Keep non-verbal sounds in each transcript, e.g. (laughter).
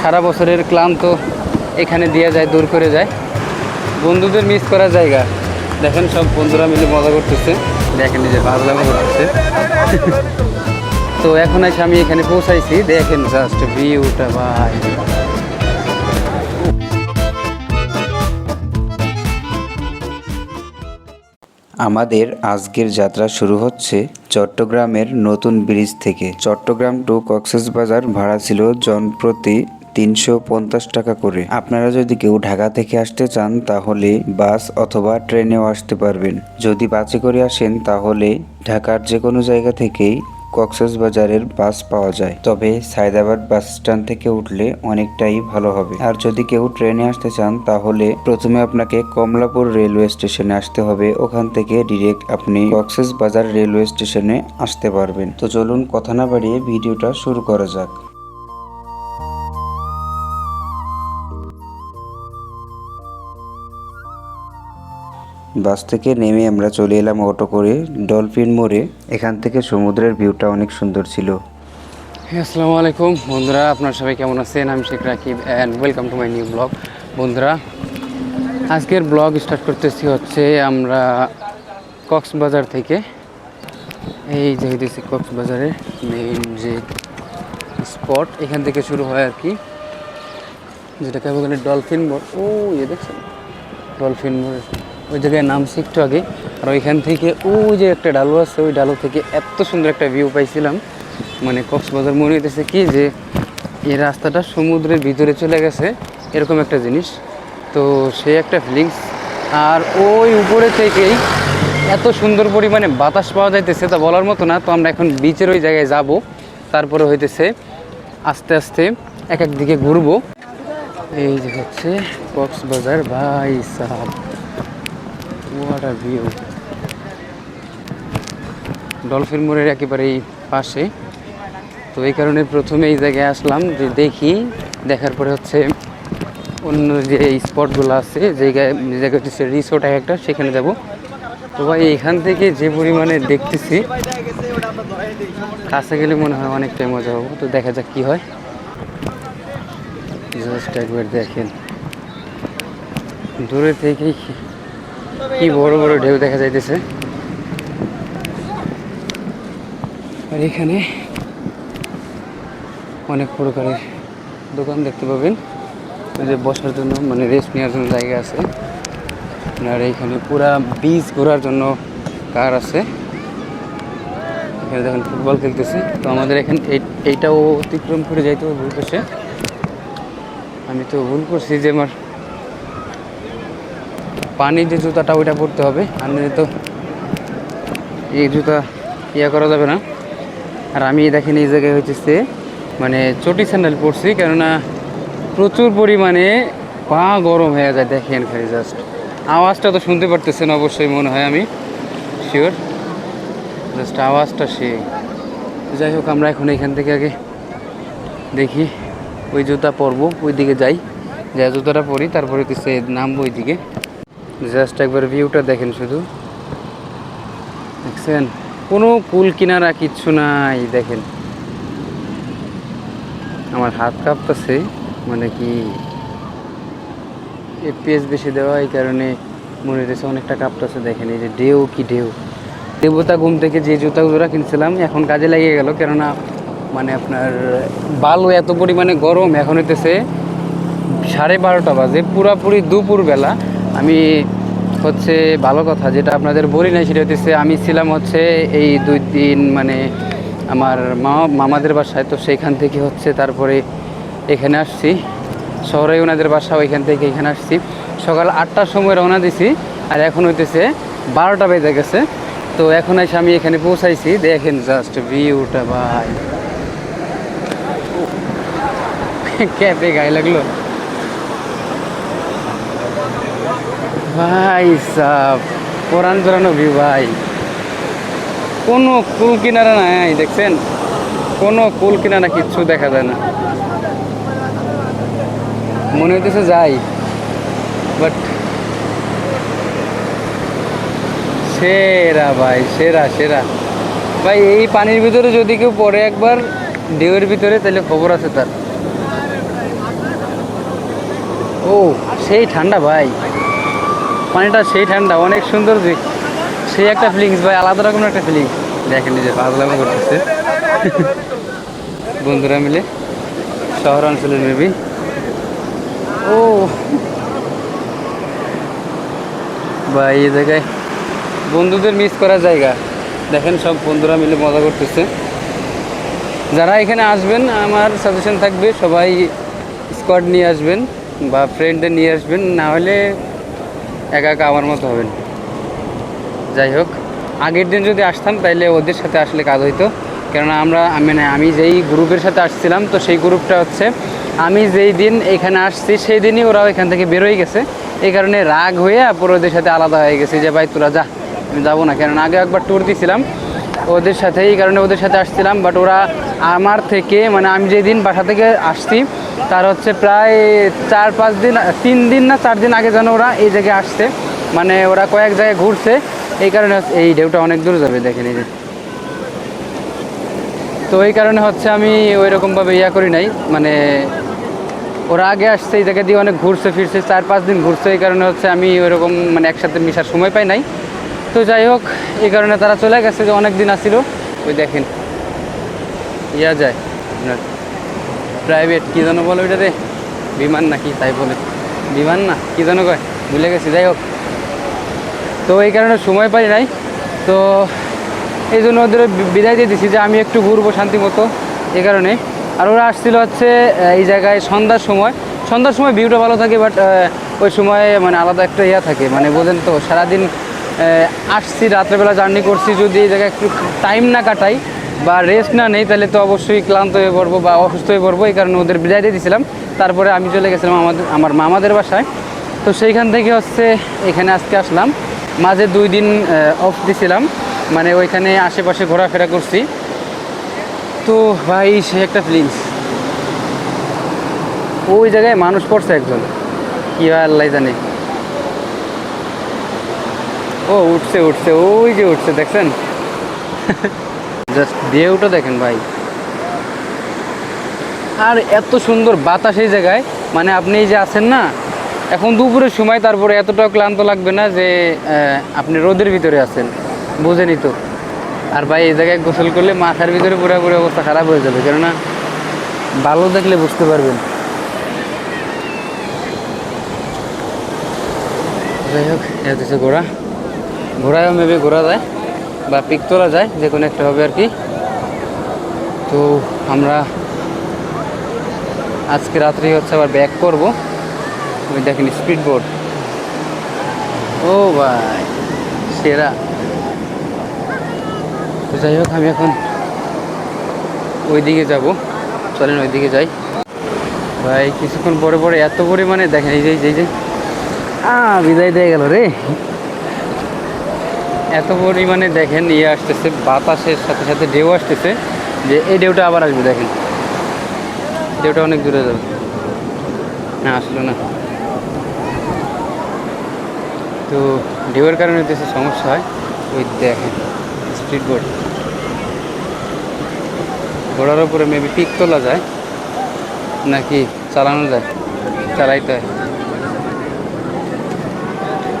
সারা বছরের ক্লান্ত এখানে দিয়ে যায়, দূর করে যায়। বন্ধুদের মিস করার জায়গা। দেখেন সব বন্ধুরা মিলে মজা করতেছে। দেখেন এই যে বাজলামো করতেছে তো এখন এসে আমি এখানে পৌঁছাইছি। দেখেন জাস্ট ভিউটা ভাই। আমাদের আজকের যাত্রা শুরু হচ্ছে চট্টগ্রামের নতুন ব্রিজ থেকে। চট্টগ্রাম টু কক্সেস বাজার ভাড়া ছিল জনপ্রতি তিনশো পঞ্চাশ টাকা করে। আপনারা যদি কেউ ঢাকা থেকে আসতে চান, তাহলে বাস অথবা ট্রেনেও আসতে পারবেন। যদি বাসে করে আসেন, তাহলে ঢাকার যে কোনো জায়গা থেকেই কক্সবাজারের বাস পাওয়া যায়। তবে সায়দাবাদ বাস স্ট্যান্ড থেকে উঠলে অনেকটাই ভালো হবে। আর যদি কেউ ট্রেনে আসতে চান, তাহলে প্রথমে আপনাকে কমলাপুর রেলওয়ে স্টেশনে আসতে হবে। ওখান থেকে ডিরেক্ট আপনি কক্সবাজার রেলওয়ে স্টেশনে আসতে পারবেন। তো চলুন কথা না বাড়িয়ে ভিডিওটা শুরু করা যাক। বাস থেকে নেমে আমরা চলে এলাম অটো করে ডলফিন মোড়ে। এখান থেকে সমুদ্রের ভিউটা অনেক সুন্দর ছিল। হ্যাঁ, আসসালামু আলাইকুম। বন্ধুরা আপনার সবাই কেমন আছেন? আমি Sheikh Rakib and welcome to my new blog বন্ধুরা আজকের ব্লগ স্টার্ট করতেছি হচ্ছে আমরা কক্সবাজার থেকে। এই যে হইতেছি কক্সবাজারের মেইন যে স্পট এখান থেকে শুরু হয় আর কি। যেটাকে বলে ডলফিন মোড়। ও ইয়ে দেখছেন? ডলফিন মোড়। ওই জায়গায় নামছি একটু আগে। আর ওইখান থেকে ওই যে একটা ডালু আছে, ওই ডালু থেকে এত সুন্দর একটা ভিউ পাইছিলাম। মানে কক্সবাজার মনে হইতেছে কি যে, এই রাস্তাটা সমুদ্রের ভিতরে চলে গেছে, এরকম একটা জিনিস। তো সেই একটা ফিলিংস আর ওই উপরে থেকেই এত সুন্দর পরিমাণে বাতাস পাওয়া যাইতেছে, তা বলার মতো না। তো আমরা এখন বিচের ওই জায়গায় যাব। তারপরে হইতেছে আস্তে আস্তে এক এক দিকে ঘুরবো। এই যে হচ্ছে কক্সবাজার ভাই সাহাব। হোয়াট আ ভিউ ডলফিন মোড়ের একেবারেই পাশে। তো এই কারণে প্রথমে এই জায়গায় আসলাম, যে দেখি, দেখার পরে হচ্ছে অন্য যে স্পটগুলো আছে জায়গায় জায়গা হচ্ছে রিসোর্ট এক একটা, সেখানে যাব। তো ভাই, এখান থেকে যে পরিমাণে দেখতেছি, কাছে গেলে মনে হয় অনেকটাই মজা হব। তো দেখা যাক কি হয়। জাস্ট একবার দেখেন। দূরে থেকেই কি- বড় বড় ঢেউ দেখা যাইতেছে। আর এখানে অনেক প্রকারের দোকান দেখতে পাবেন। যে বসার জন্য মানে রেস্ট নেওয়ার জন্য জায়গা আছে। আর এখানে পুরা বীজ ঘোরার জন্য কার আছে। এখানে দেখেন ফুটবল খেলতেছে। তো আমাদের এখানে এই- এইটাও অতিক্রম করে যাইতে হবে ভুল পাশে আমি তো ভুল করছি যে আমার পানি যে জুতাটা, ওইটা পরতে হবে। আর তো এই জুতা ইয়া করা যাবে না। আর আমি দেখেন এই জায়গায় হচ্ছে মানে চটি স্যান্ডেল পরছি, কেননা প্রচুর পরিমাণে পা গরম হয়ে যায়, দেখেন খালি জাস্ট আওয়াজটা তো শুনতে পারতেছেন অবশ্যই, মনে হয় আমি। শিওর জাস্ট আওয়াজটা সে। যাই হোক, আমরা এখন এখান থেকে আগে দেখি, ওই জুতা পরবো ওই দিকে যাই। যা জুতাটা পরি, তারপরে সে নামবো ওই দিকে জাস্ট একবার ভিউটা দেখেন শুধু। দেখছেন? কোনো কুল কিনারা কিচ্ছু নাই, দেখেন। আমার হাত কাঁপতেছে মানে কি এপিএস বেশি দেওয়া এই কারণে মনে হইতেছে অনেকটা কাঁপতেছে, দেখেন, এই যে ঢেউ কি ঢেউ। দেবতা ঘুম থেকে যে জুতা জোড়া কিনছিলাম, এখন কাজে লাগিয়ে গেল, কেননা মানে আপনার বালু এত পরিমাণে গরম, এখন হইতেছে সাড়ে বারোটা বাজে, পুরাপুরি দুপুর বেলা আমি হচ্ছে ভালো কথা যেটা আপনাদের বলি নাই, সেটা হচ্ছে আমি ছিলাম হচ্ছে এই দুই দিন মানে আমার মামা মামাদের বাসায়। তো সেইখান থেকে হচ্ছে তারপরে এখানে আসছি। শহরে ওনাদের বাসা ওইখান থেকে এখানে আসছি। সকাল আটটার সময় রওনা দিছি আর এখন হইতেছে বারোটা বেজে গেছে। তো এখন এসে আমি এখানে পৌঁছাইছি। দেখেন জাস্ট ভিউটা ভাই। (laughs) ক্যাপে গায়ে লাগল। ভাই সাহ কোরআন জোরানো ভিউ ভাই। কোনো কুল কিনারা নাই, দেখছেন? কোনো কুল কিনারা কিচ্ছু দেখা যায় না। মনে হইতেছে যাই বাট সেরা ভাই, সেরা সেরা। ভাই, এই পানির ভিতরে যদি কেউ পড়ে একবার, ঢেউয়ের ভিতরে, তাহলে খবর আছে তার। ও, সেই ঠান্ডা ভাই। পানিটা সেই ঠান্ডা, অনেক সুন্দর যে সেই একটা ফিলিংস ভাই আলাদা রকমের একটা ফিলিংস দেখেন নিজে পাগলামো করতেছে। (laughs) বন্ধুরা মিলে শহর অঞ্চলের মেবি ও। ভাই, এই জায়গায় বন্ধুদের মিস করার জায়গা। দেখেন সব বন্ধুরা মিলে মজা করতেছে। যারা এখানে আসবেন, আমার সাজেশন থাকবে, সবাই স্কোয়াড নিয়ে আসবেন বা ফ্রেন্ডদের নিয়ে আসবেন। না হলে একা একা আমার মতো হবেন। যাই হোক, আগের দিন যদি আসতাম, তাইলে ওদের সাথে আসলে কাজ হইতো। কেননা আমরা মানে আমি যেই গ্রুপের সাথে আসছিলাম, তো সেই গ্রুপটা হচ্ছে, আমি যেই দিন এখানে আসছি, সেই দিনই ওরাও এখান থেকে বেরোয় গেছে। এই কারণে রাগ হয়ে পুরো ওদের সাথে আলাদা হয়ে গেছে যে, ভাই, তোরা যা, আমি যাব না। কেননা আগে একবার ট্যুর দিয়েছিলাম ওদের সাথে, এই কারণে ওদের সাথে আসছিলাম বাট ওরা আমার থেকে মানে আমি যেদিন বাসা থেকে আসছি, তার হচ্ছে প্রায় চার, পাঁচ দিন, তিন দিন না চার দিন আগে যেন ওরা এই জায়গায় আসছে। মানে ওরা কয়েক জায়গায় ঘুরছে। এই কারণে এই ঢেউটা অনেক দূর যাবে, দেখেন এই যে। তো এই কারণে হচ্ছে আমি ওই রকমভাবে ইয়া করি নাই। মানে ওরা আগে আসছে, এই জায়গা দিয়ে অনেক ঘুরছে, ফিরছে, চার, পাঁচ দিন ঘুরছে। এই কারণে হচ্ছে আমি ওইরকম মানে একসাথে মিশার সময় পাই নাই। তো যাই হোক, এই কারণে তারা চলে গেছে, যে অনেক দিন আসছিল ওই দেখেন। ইয়া যায়। আপনার প্রাইভেট কী যেন বলে ওইটা রে বিমান নাকি তাই বলে। বিমান না, কী যেন কয়, ভুলে গেছি, যাই হোক। তো এই কারণে সময় পাই নাই। তো এই জন্য ওদের বিদায় দিয়ে দিছি যে আমি একটু ঘুরবো শান্তি মতো। এই কারণে। আর ওরা আসছিল হচ্ছে এই জায়গায় সন্ধ্যার সময়। সন্ধ্যার সময় ভিউটা ভালো থাকে বাট ওই সময় মানে আলাদা একটা ইয়া থাকে। মানে বোঝেন তো, সারাদিন আসছি, রাত্রেবেলা জার্নি করছি, যদি এই জায়গায় একটু টাইম না কাটাই বা রেস্ট না নেই, তাহলে তো অবশ্যই ক্লান্ত হয়ে পড়ব বা অসুস্থ হয়ে পড়ব, এই কারণে ওদের বিদায় দিয়ে দিয়েছিলাম। তারপরে আমি চলে গেছিলাম আমাদের, আমার মামাদের বাসায়। তো সেইখান থেকে হচ্ছে এখানে আজকে আসলাম। মাঝে দুই দিন অফ দিছিলাম। মানে ওইখানে আশেপাশে ঘোরাফেরা করছি। তো ভাই, সে একটা ফিলিংস ওই জায়গায় মানুষ পড়ছে একজন। কি হয় আল্লাহ জানে। ও, উঠছে উঠছে, ওই যে উঠছে, দেখছেন? (laughs) জাস্ট ঢেউটা দেখেন ভাই। আর এত সুন্দর বাতাস এই জায়গায়। মানে আপনি যে আছেন না, এখন দুপুরের সময়, তারপরে এতটাও ক্লান্ত লাগবে না যে আপনি রোদের ভিতরে আছেন বুঝেনি তো আর ভাই, এই জায়গায় গোসল করলে মাথার ভিতরে পুরোপুরি অবস্থা খারাপ হয়ে যাবে, কেননা ভালো দেখলে বুঝতে পারবেন। যাই হোক এ হচ্ছে ঘোড়া। ঘোড়ায়ও মেবি ঘোরা যায়। বা পিক তোলা যায়, যে কোনো একটা হবে আর কি। তো আমরা আজকে রাত্রে হচ্ছে আবার ব্যাক করব। ওই দেখেন স্পিড বোট ও ভাই, সেরা। তো যাই হোক, আমি এখন ওই দিকে যাব। চলেন ওই দিকে যাই। ভাই, কিছুক্ষণ পরে পরে এত পরিমাণে দেখেন, এই যে- এই যে আ বিদায় দিয়ে গেল রে। এত পরিমাণে দেখেন ইয়ে আসতেছে, বাতাসের সাথে সাথে ঢেউ আসতেছে যে এই ঢেউটা আবার আসবে, দেখেন। ঢেউটা অনেক দূরে যাবে। না, আসলো না। তো ঢেউয়ের কারণে দেশে সমস্যা হয়। ওই দেখেন স্পিড বোর্ড ঘোড়ার উপরে মেবি পিক তোলা যায়, নাকি চালানো যায়, চালাইতে হয়।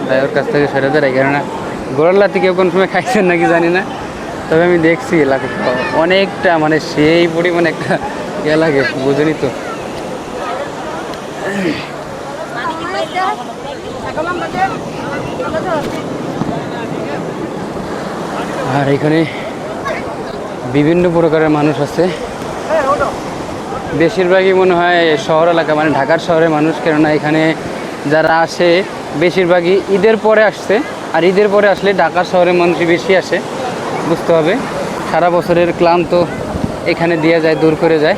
ড্রাইভার কাছ থেকে সরে দাঁড়াই, কেননা ঘোড়ার লাতি কেউ কোন সময় খাইছেন নাকি জানি না। তবে আমি দেখছি লাতি অনেকটা মানে সেই পরিমাণে একটা ইয়ে লাগে বুঝেনি তো। আর এখানে বিভিন্ন প্রকারের মানুষ আছে। বেশিরভাগই মনে হয় শহর এলাকা মানে ঢাকার শহরের মানুষ। কেননা এখানে যারা আসে, বেশিরভাগই ঈদের পরে আসছে। আর ঈদের পরে আসলে ঢাকা শহরের মানুষই বেশি আসে, বুঝতে হবে। সারা বছরের ক্লান্ত এখানে দেওয়া যায়, দূর করে যায়।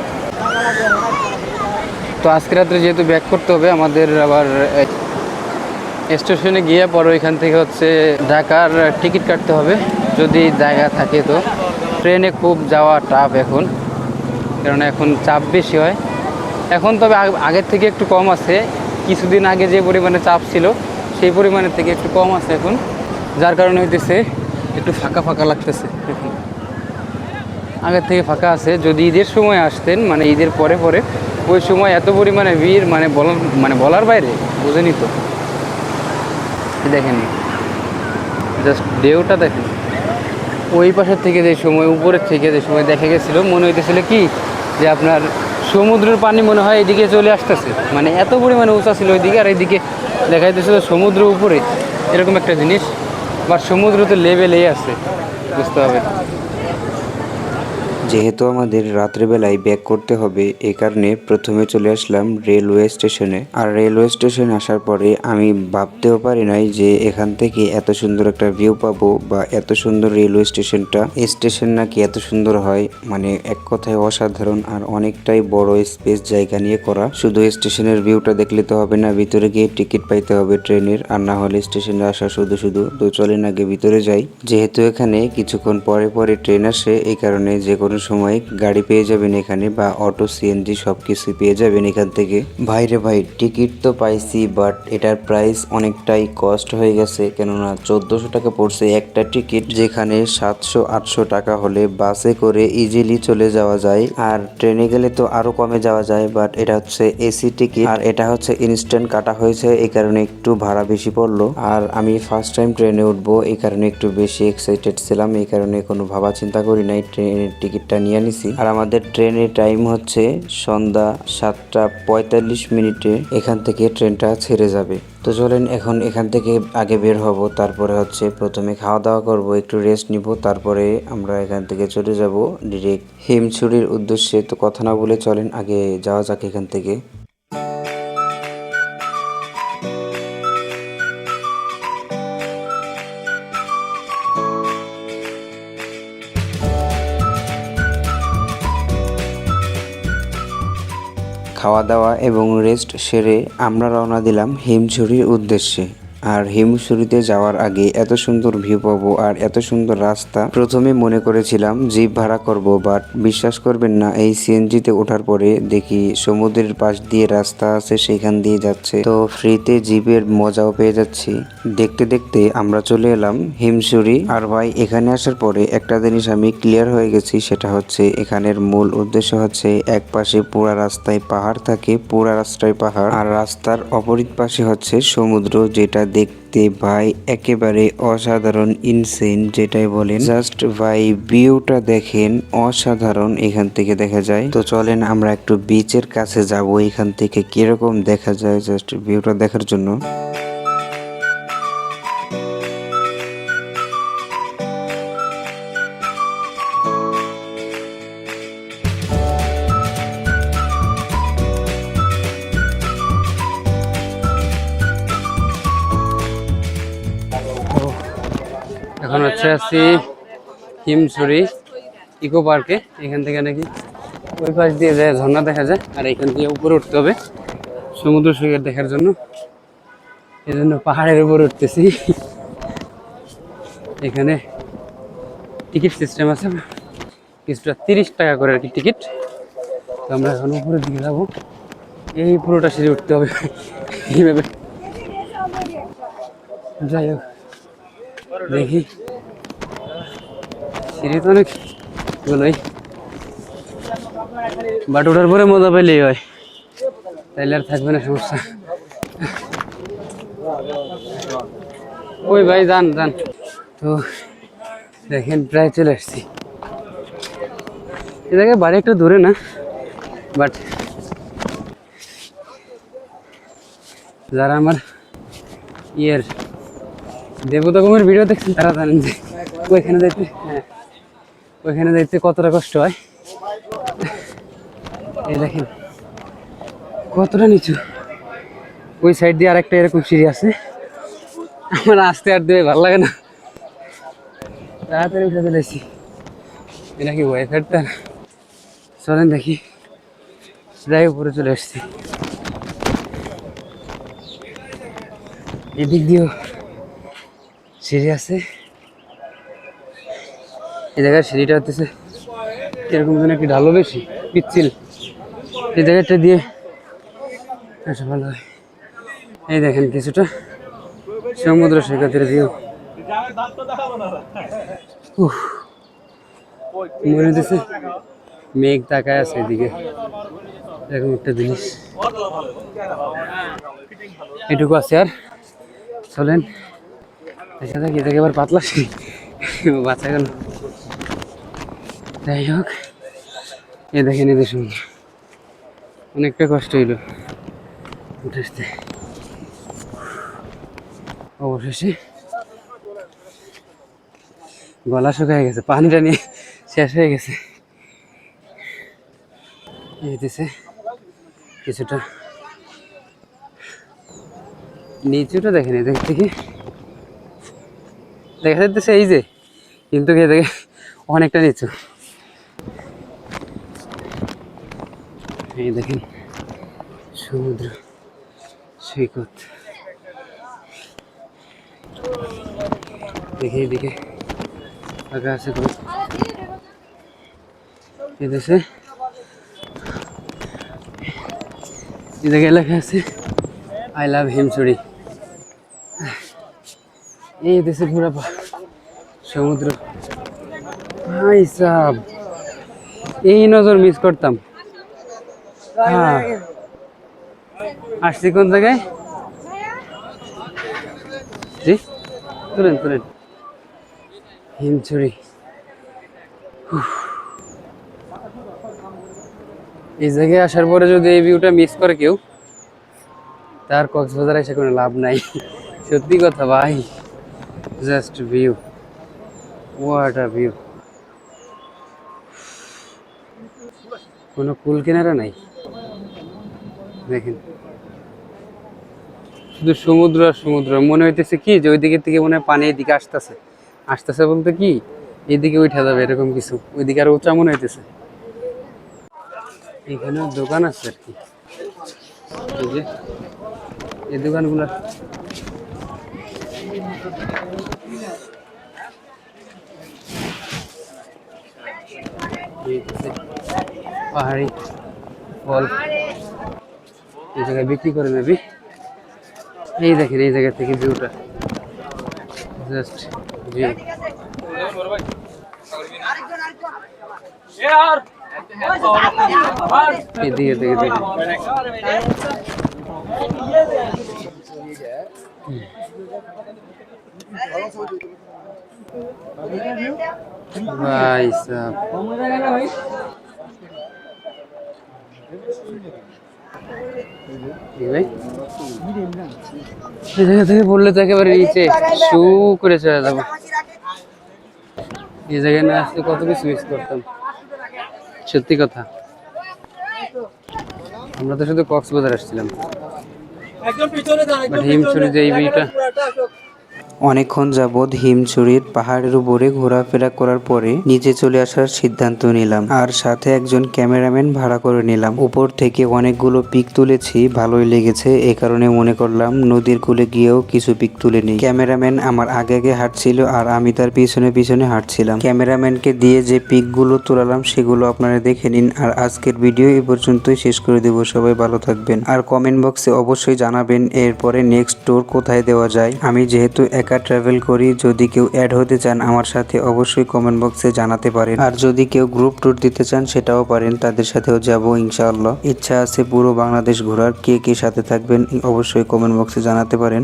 তো আজকে রাত্রে যেহেতু ব্যাক করতে হবে, আমাদের আবার স্টেশনে গিয়ে পরে এখান থেকে হচ্ছে ঢাকার টিকিট কাটতে হবে, যদি জায়গা থাকে তো। ট্রেনে খুব যাওয়া টাফ এখন, কারণ এখন চাপ বেশি হয়। এখন তবে আগের থেকে একটু কম আছে, কিছুদিন আগে যে পরিমাণে চাপ ছিল সেই পরিমাণের থেকে একটু কম আছে এখন, যার কারণে হইতেছে একটু ফাঁকা ফাঁকা লাগতেছে এখন। আগের থেকে ফাঁকা আছে, যদি ঈদের সময় আসতেন মানে ঈদের পরে পরে, ওই সময় এত পরিমাণে ভিড় মানে বলার মানে বলার বাইরে, বুঝেনি তো। দেখেন জাস্ট ঢেউটা দেখেন। ওই পাশের থেকে যে সময়, উপরের থেকে যে সময় দেখা গেছিল, মনে হইতেছিল কি? যে আপনার সমুদ্রের পানি মনে হয় এদিকে চলে আসতেছে। মানে এত পরিমাণে উঁচা ছিল ওইদিকে, আর এইদিকে দেখা যাইতেছিল সমুদ্র উপরে। এরকম একটা জিনিস। বা সমুদ্র তো লেভেলেই আছে, বুঝতে হবে। যেহেতু আমাদের রাত্রেবেলায় ব্যাক করতে হবে এই কারণে প্রথমে চলে আসলাম রেলওয়ে স্টেশনে। আর রেলওয়ে স্টেশনে আসার পরে আমি ভাবতেও পারি নাই যে এখান থেকে এত সুন্দর একটা ভিউ পাবো বা এত সুন্দর রেলওয়ে স্টেশনটা। এই স্টেশন নাকি এত সুন্দর হয় মানে এক কথায় অসাধারণ আর অনেকটাই বড় স্পেস জায়গা নিয়ে করা। শুধু স্টেশনের ভিউটা দেখলে তো হবে না, ভিতরে গিয়ে টিকিট পাইতে হবে ট্রেনের। আর না হলে স্টেশনে আসা শুধু শুধু তো চলেন আগে ভিতরে যাই। যেহেতু এখানে কিছুক্ষণ পরে পরে ট্রেন আসে, এই কারণে যে কোনো সময় গাড়ি পেয়ে যাবেন এখানে বা অটো সিএনজি সব কিছু পেয়ে যাবেন এখান থেকে। ভাইরে ভাই, টিকিট তো পাইছি বাট এটার প্রাইস অনেকটাই কস্ট হয়ে গেছে, কেননা চোদ্দোশো টাকা পড়ছে একটা টিকিট, যেখানে সাতশো, আটশো টাকা হলে বাসে করে ইজিলি চলে যাওয়া যায়। আর ট্রেনে গেলে তো আরও কমে যাওয়া যায় বাট এটা হচ্ছে এসি টিকিট, আর এটা হচ্ছে ইনস্ট্যান্ট কাটা হয়েছে এই কারণে একটু ভাড়া বেশি পড়ল। আর আমি ফার্স্ট টাইম ট্রেনে উঠবো এই কারণে একটু বেশি এক্সাইটেড ছিলাম এই কারণে কোনো ভাবা চিন্তা করি নাই, ট্রেনের টিকিটটা নিয়ে নিছি। আর আমাদের ট্রেনের টাইম হচ্ছে সন্ধ্যা সাতটা পঁয়তাল্লিশ মিনিটে। এখান থেকে ট্রেনটা ছেড়ে যাবে। তো চলেন এখন এখান থেকে আগে বের হব, তারপরে হচ্ছে প্রথমে খাওয়া দাওয়া করব, একটু রেস্ট নিব, তারপরে আমরা এখান থেকে চলে যাব ডিরেক্ট হিমছুরির উদ্দেশ্যে। তো কথা না বলে চলেন আগে যাওয়া যাক এখান থেকে। খাওয়া দাওয়া এবং রেস্ট সেরে আমরা রওনা দিলাম হিমছড়ির উদ্দেশ্যে। আর হিমছড়িতে যাওয়ার আগে এত সুন্দর ভিউ পাবো আর এত সুন্দর রাস্তা, প্রথমে মনে করেছিলাম জিপ ভাড়া করব বাট বিশ্বাস করবেন না, এই সিএনজিতে ওঠার পরে দেখি সমুদ্রের পাশ দিয়ে রাস্তা আছে, সেখান দিয়ে যাচ্ছে। তো ফ্রিতে জিপের মজাও পেয়ে যাচ্ছি। দেখতে দেখতে আমরা চলে এলাম হিমছড়ি আর ভাই, এখানে আসার পরে একটা জিনিস আমি ক্লিয়ার হয়ে গেছি, সেটা হচ্ছে এখানের মূল উদ্দেশ্য হচ্ছে এক পাশে পুরা রাস্তায় পাহাড় থাকে, পুরা রাস্তায় পাহাড়। আর রাস্তার অপরিত পাশে হচ্ছে সমুদ্র, যেটা দেখতে ভাই একেবারে অসাধারণ ইনসেন যেটাই বলেন। জাস্ট ভাই ভিউটা দেখেন, অসাধারণ এখান থেকে দেখা যায়। তো চলেন আমরা একটু বিচের কাছে যাব, এখান থেকে কীরকম দেখা যায় জাস্ট ভিউটা দেখার জন্য। আছি হিমছড়ি ইকো পার্কে, এখান থেকে নাকি ওই পাশ দিয়ে যায় ঝর্ণা দেখা যায়, আর এখান থেকে উপরে উঠতে হবে সমুদ্র সৈকত দেখার জন্য। এই জন্য পাহাড়ের উপরে উঠতেছি। এখানে টিকিট সিস্টেম আছে, কিছুটা তিরিশ টাকা করে আর কি টিকিট। তো আমরা এখন উপরের দিকে যাব। এই পুরোটা সিঁড়ি উঠতে হবে। এইভাবে। যাই হোক, দেখি। সিঁড়ি তো অনেক গুলোই বাট ওঠার পরে মজা পেলেই হয়। তাইলে আর থাকবে না সমস্যা। ওই ভাই, যান যান। তো দেখেন, প্রায় চলে আসছি। এ জায়গায় বাড়ি একটু দূরে না, বাট যারা আমার ইয়ের দেবতা কুমের ভিডিও দেখছেন, তারা জানেন যে ওইখানে যাইতে হ্যাঁ। ওইখানে যাইতে কতটা কষ্ট হয়। এই দেখেন, কতটা নিচু। ওই সাইড দিয়ে আরেকটা এরকম সিঁড়ি আছে। আমার আসতে আর দেবে ভালো লাগে না। তাড়াতাড়ি উঠে চলেছি এটা কি ওয়েফারটা চলেন দেখি। সেটাই উপরে চলে এসছি এদিক দিয়েও সিঁড়ি আছে। এই জায়গায় সিঁড়িটা হতেছে এরকম যেন একটি ঢালো বেশি, পিচ্ছিল। এই জায়গাটা দিয়ে আসা ভালো হয়। এই দেখেন কিছুটা সমুদ্র সৈকতের ভিউ মনে হতেছে মেঘ তাকায় আছে এদিকে। এরকম একটা জিনিস। এটুকু আছে আর। চলেন, দেখা যাক, এটাকে এবার পাতলা বাচ্চা গেল। যাই হোক, এ দেখেন এদের সমুদ্র অনেকটা কষ্ট হইল উঠে অবশেষে গলা শুকায় গেছে, পানিটা নিয়ে শেষ হয়ে গেছে। এই দিছে কিছুটা নিচুটা দেখেনি দেখ দেখি। দেখা যাচ্ছে এই যে, কিন্তু এ দেখে অনেকটা নিচু। এই দেখেন, সমুদ্র, সৈকত। দেখে এদিকে ফাঁকা আছে এদেশে এদিকে লেখা আছে আই লাভ হিমচুরি এই দেশে পা- সমুদ্র। এই নজর মিস করতাম। হ্যাঁ। আসছি কোন জায়গায়? তুলেন তুলেন। হিমছড়ি। এই জায়গায় আসার পরে যদি এই ভিউটা মিস করে কেউ, তার কক্সবাজার এসে কোনো লাভ নাই। সত্যি কথা ভাই just view what a view কোনো কুল কিনারা নাই? দেখেন। শুধু সমুদ্র আর সমুদ্র। মনে হইতেছে কি যে ওইদিকে থেকে মনে হয় পানি এদিকে আসতেছে। আসতেছে বলতে কি, এদিকে উঠে যাবে এরকম কিছু। ওইদিকে আর উঁচা মনে হইতেছে। এখানে দোকান আছে আর কি। এই দোকানগুলো। পাহাড়ি এই জায়গায় বিক্রি করে নেবি। এই দেখেন, এই জায়গা থেকে ভিউটা। জাস্ট ভিউ এদিকে দেখে। ভাই সাহেব। জায়গা থেকে পড়লে তো একেবারে নিচে। শু করে চলে যাব। এই জায়গায় না আসলে কত কিছু মিস করতাম। সত্যি কথা। আমরা তো শুধু কক্সবাজার আসছিলাম। বাট হিমছড়ি যে এই ভিউটা। অনেকক্ষণ যাবৎ হিমছড়ির পাহাড়ের উপরে ঘোরাফেরা করার পরে নিচে চলে আসার সিদ্ধান্ত নিলাম। আর সাথে একজন ক্যামেরাম্যান ভাড়া করে নিলাম। উপর থেকে অনেকগুলো পিক তুলেছি, ভালোই লেগেছে। এ কারণে মনে করলাম নদীর কূলে গিয়েও কিছু পিক তুলে নিই। ক্যামেরাম্যান আমার আগে আগে হাঁটছিল আর আমি তার পিছনে পিছনে হাঁটছিলাম। ক্যামেরাম্যানকে দিয়ে যে পিকগুলো তোলালাম, সেগুলো আপনারা দেখে নিন। আর আজকের ভিডিও এই পর্যন্তই। শেষ করে দেবো। সবাই ভালো থাকবেন। আর কমেন্ট বক্সে অবশ্যই জানাবেন, এরপরে নেক্সট ট্যুর কোথায় দেওয়া যায়। আমি যেহেতু একা ট্রাভেল করি, যদি কেউ অ্যাড হতে চান আমার সাথে অবশ্যই কমেন্ট বক্সে জানাতে পারেন। আর যদি কেউ গ্রুপ ট্যুর দিতে চান সেটাও পারেন, তাদের সাথেও যাব ইনশাআল্লাহ। ইচ্ছা আছে পুরো বাংলাদেশ ঘোরার, কে কে সাথে থাকবেন অবশ্যই কমেন্ট বক্সে জানাতে পারেন।